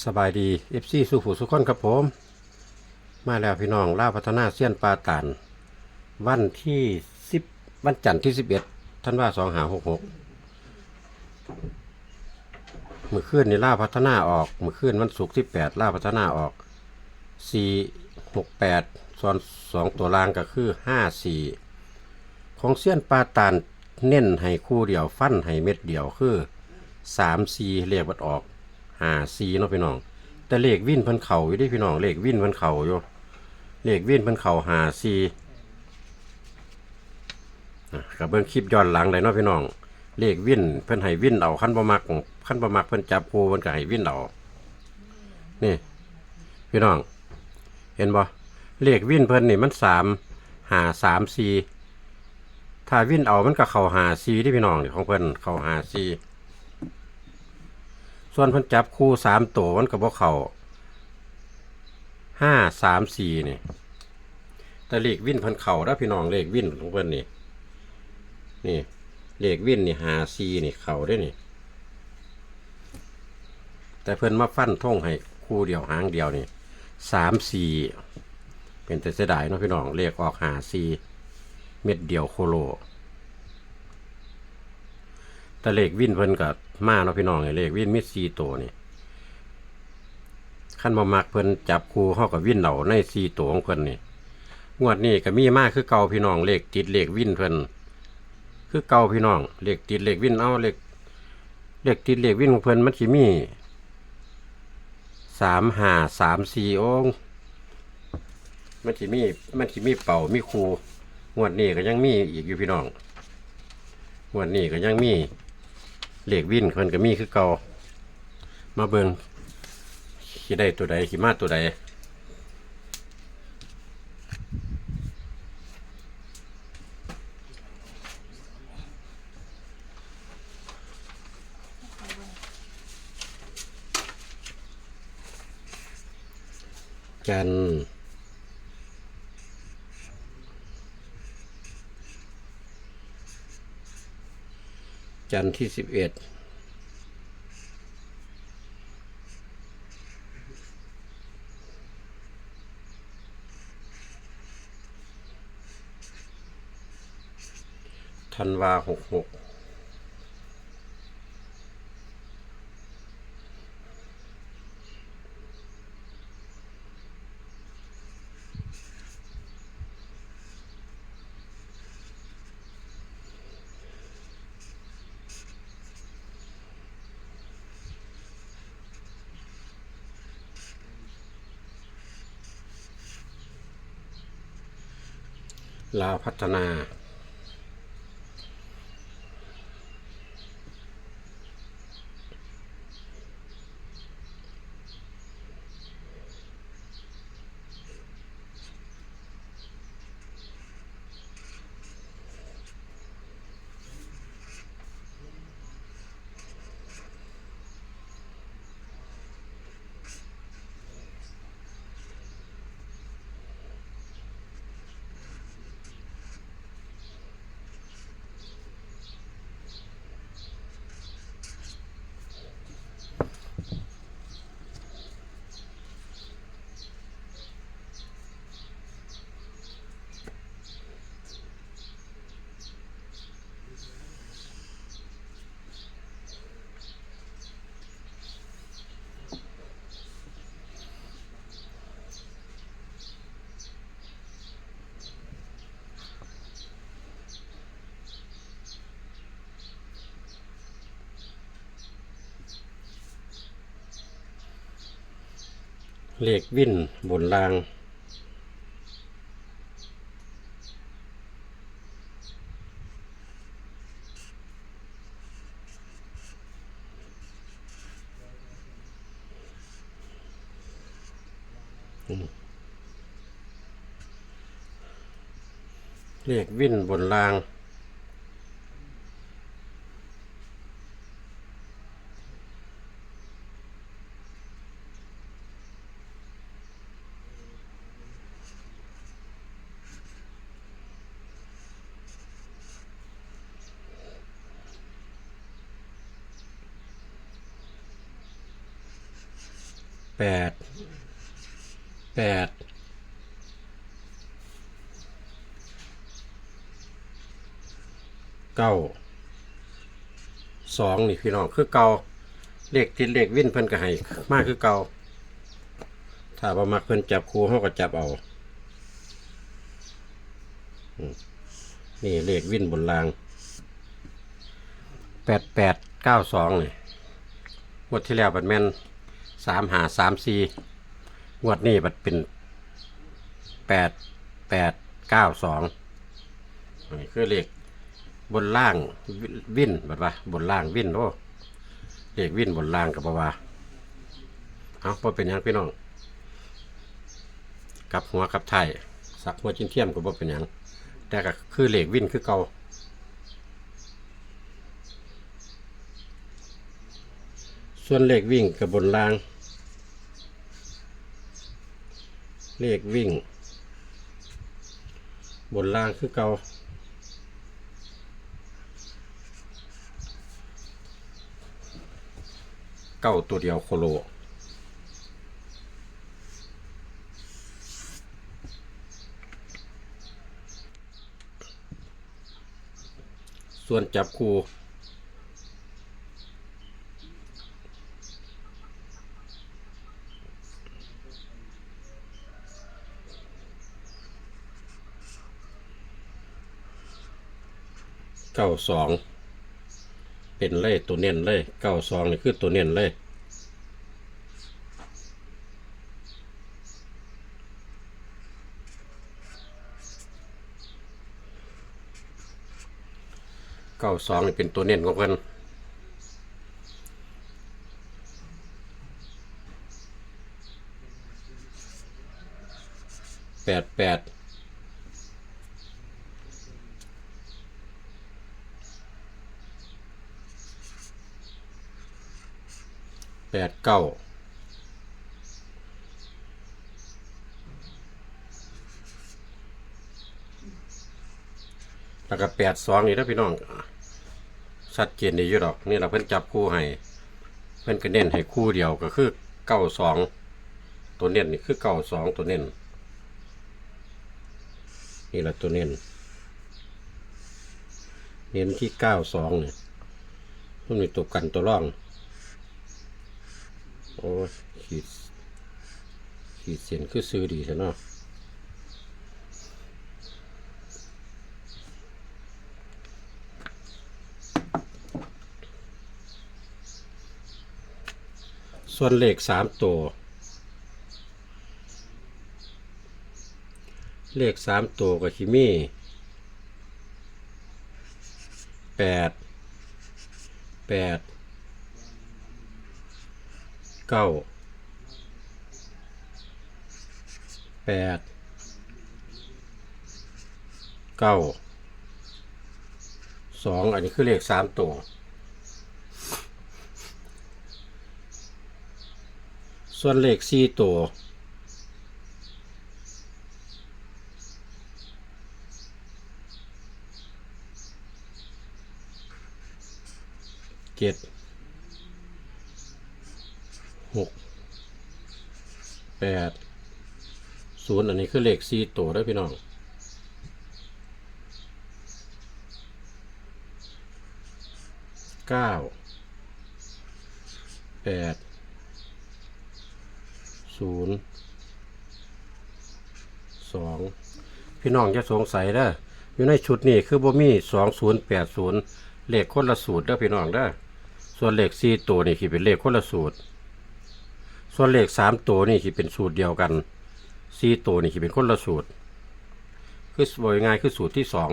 สบายดีเอฟซีสุผู้สุขคนครับผม มาแล้วพี่น้องล่าพัฒนาเซียนปลาตานวันที่สิบวันจันทร์ที่สิบเอ็ดท่านว่าสองหาหกหกมือคืนนี่ล่าพัฒนาออกมือคืนวันศุกร์ที่แปดล่าพัฒนาออกสี่หกแปดส่วนสองตัวล่างก็คือห้าสี่ของเซียนปลาตานเน้นให้คู่เดียวฟันให้เม็ดเดียวคือสามสี่เรียกวัดออก หาซีเนาะพี่น้อง แต่เลขวิ่นพิ่นเข่าอยู่ดิพี่น้องเลขวิ่นพิ่นเข่าอยู่เลขวิ่นพิ่นเข่าหาซีอะกับเบิ่งคลิปย้อนหลังเลยเนาะพี่น้อง เลขวิ่นเพิ่นให้วิ่นเอาขั้นบ่มักขั้นบ่มักเพิ่นจับคูเพิ่นก็ให้วิ่นเอานี่ พี่น้อง เห็นบ่เลขวิ่นเพิ่นนี่มันสามหาสามซีถ้าวิ่นเอามันก็เข้าหาซีที่พี่น้องของเพิ่นเข้าหาซี ส่วนเพิ่นจับคู่สามตัวมันก็บ่เขาห้าสามสี่นี่แต่เลขวิ่นเพิ่นเข้าแล้วพี่น้องเลขวิ่นของเพิ่นนี่นี่เลขวิ่นนี่หาสี่นี่เข้าได้นี่ แต่เพิ่นมาฟันท่งให้คู่เดียวหางเดียวนี่สามสี่เป็นแต่เสียดายเนาะพี่น้องเลขออกหาสี่เม็ดเดียวโคโล แต่เลขวินเพิ่นก็มาเนาะพี่น้องไอ้เลขวินมีสี่ตัวนี่ขั้นบ่มักเพิ่นจับคู่เฮากับวินเอาในสี่ตัวของเพิ่นนี่งวดนี้ก็มีมากคือเก่าพี่น้องเลขติดเลขวินเพิ่นคือเก่าพี่น้องเลขติดเลขวินเอาเลขเลขติดเลขวินของเพิ่นมันสิมีสามห้าสามสี่โอ้งมันสิมีมันสิมีเป่ามีคูงวดนี้ก็ยังมีอีกอยู่พี่น้องงวันนี้ก็ยังมี เหล็กวินเพิ่นก็มีคือเก่ามาเบิ่งขี่ได้ตัวใดขี่มาตัวใดกัน จันทร์ที่สิบเอ็ดธันวาหกหก ลาวพัฒนา เลขวิ่นบนราง เลขวิ่นบนราง แปดแปดเก้าสองนี่พี่น้องคือเก่าเลขติดเลขวิ่นเพิ่นก็ให้มากคือเก่าถ้าบ่มักเพิ่นจับครูเฮาก็จับเอาอืมนี่เลขวิ่นบนรางแปดแปดเก้าสองนี่งวดที่แล้วบัดแม่น สามหาสามสี่งวดนี้บัดเป็นแปดแปดเก้าสองนี่คือเลขบนล่างวิ่นแบบว่าบนล่างวิ่นโอ้เด็กวิ่นบนล่างกับว่าเอาพอเป็นยังพี่น้องกับหัวกับไทยสักหัวจิ้นเทียมก็บ่เป็นยังแต่ก็คือเหล็กวิ่นคือเก่าส่วนเหล็กวิ่งกับบนล่าง เลขวิ่ง บนล่างคือเกาเก้าตัวเดียวโคโลส่วนจับคู่ ก้าสองเป็นเลขตัวเน้นเลยเก้าสองนี่คือตัวเน้นเลยเก้าสองนี่เป็นตัวเน้นของเพิ่นแปดแปด แปดเก้าแล้วก็แปดสองนี่นะพี่น้องชัดเจนดีอยู่ดอก นี่เราเพิ่นจับคู่ให้ เพิ่นก็เน้นให้คู่เดียวก็คือเก้าสองตัวเน้นนี่คือเก้าสองตัวเน้นนี่แหละตัวเน้นเน้นที่เก้าสองเนี่ยมันมีตัวกันตัวร่อง โอ้ขีดขีดเส้นคือซื้อดีใช่เนาะส่วนเลขสามตัว เลขสามตัวก็ชิมี่แปดแปด เก้าแปดเก้าสองอันนี้คือเลขสามตัวส่วนเลขสี่ตัวเจ็ด หกแปดศูนย์อันนี้คือเลขสี่ตัวเด้พี่น้องเก้าแปดศูนย์สองพี่น้องจะสงสัยเด้ออยู่ในชุดนี้คือบ่มีสองศูนย์แปดศูนย์เลขคนละสูตรเด้อพี่น้องเด้อส่วนเลขสี่ตัวนี่คือเป็นเลขคนละสูตร ส่วนเลขสามตัวนี่คือเป็นสูตรเดียวกันสี่ตัวนี่คือเป็นคนละสูตร คือบอกง่ายคือสูตรที่สอง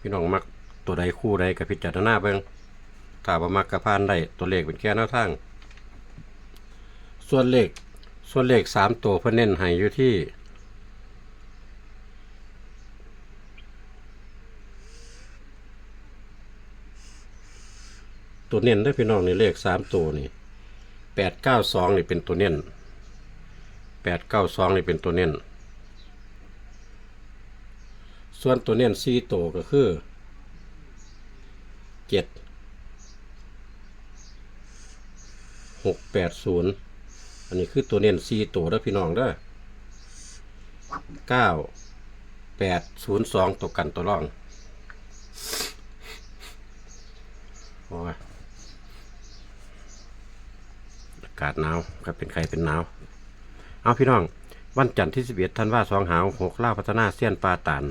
พี่น้องมักตัวใดคู่ใดกับพิจารณาเบิ่งถ้าบ่มักกระพานได้ตัวเลขเป็นแค่แนวทาง ส่วนเลขส่วนเลขสามตัวเพิ่นเน้นให้อยู่ที่ ตัวเน้นได้พี่น้องนี่เลขสามตัวนี่แปดเก้าสองนี่เป็นตัวเน้นแปดเก้าสองนี่เป็นตัวเน้นส่วนตัวเน้นสี่ตัวก็คือเจ็ดหกแปดศูนย์อันนี้คือตัวเน้นสี่ตัวเด้อพี่น้องเด้อเก้าแปดศูนย์สองตัวกันตัวร่องโอ้ยอากาศหนาวก็เป็นใครเป็นหนาวเอาพี่น้อง วันจันทร์ที่สิบเอ็ดธันวาสองหาวหกล่าพัฒนาเสี้ยนปลาตาน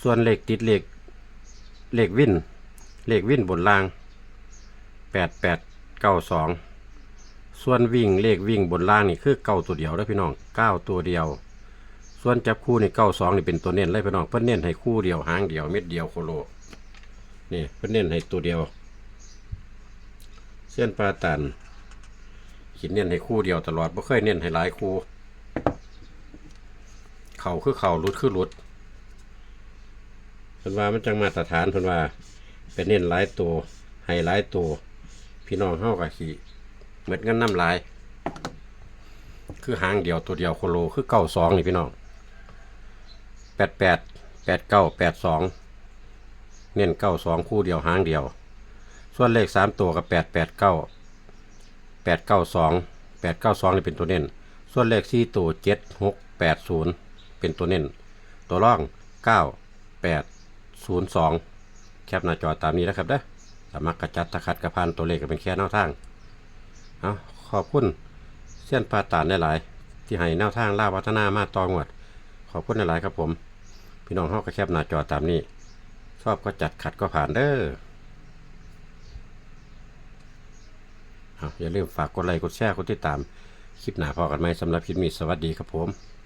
ส่วนเลขติดเลขเลขวินเลขวินบนล่างแปดแปดเก้าสองส่วนวิ่งเลขวิ่งบนล่างนี่คือเก้าตัวเดียวแล้วพี่น้องเก้าตัวเดียว ส่วนจับคู่นี่เก้าสองนี่เป็นตัวเน้นเลยพี่น้องเพิ่นเน้นให้คู่เดียวหางเดียวเม็ดเดียวโคโลนี่เพิ่นเน้นให้ตัวเดียวเส้นปลาตัน ขีดเน้นให้คู่เดียวตลอดไม่เคยเน้นให้หลายคู่ เข่าคือเข่ารุดคือรุดเพิ่นว่ามันจังมาตรฐานเพิ่นว่า เป็นเน้นหลายตัวให้หลายตัว พี่น้องเฮากับขี่เหมือนกันน้ำลาย คือหางเดียวตัวเดียวโคโลคือเก้าสองนี่พี่น้องแปดแปดแปดเก้าแปดสองเน้นเก้าสองคู่เดียวหางเดียว ส่วนเลขสามตัวกับแปดแปดเก้า แปดเก้าสองแปดเก้าสองนี่เป็นตัวเน้น ส่วนเลขสี่ตัวเจ็ดหกแปดศูนย์เป็นตัวเน้น ตัวร่องเก้าแปดศูนย์สองแคปหน้าจอตามนี้นะครับเด้อสามารถกระจัดตะขัดกระพันตัวเลขก็เป็นแค่แนวทางเอาขอบคุณเส้นปาตานหลาย ที่ให้แนวทางล่าวัฒนามาตองวด ขอบคุณหลายครับผม พี่น้องเฮาก็แคปหน้าจอตามนี้ ชอบก็จัดขัดก็ผ่านเด้อเอา อย่าลืมฝากกดไลค์กดแชร์กดติดตาม คลิปหน้าพอกันไหมสำหรับคลิปนี้สวัสดีครับผม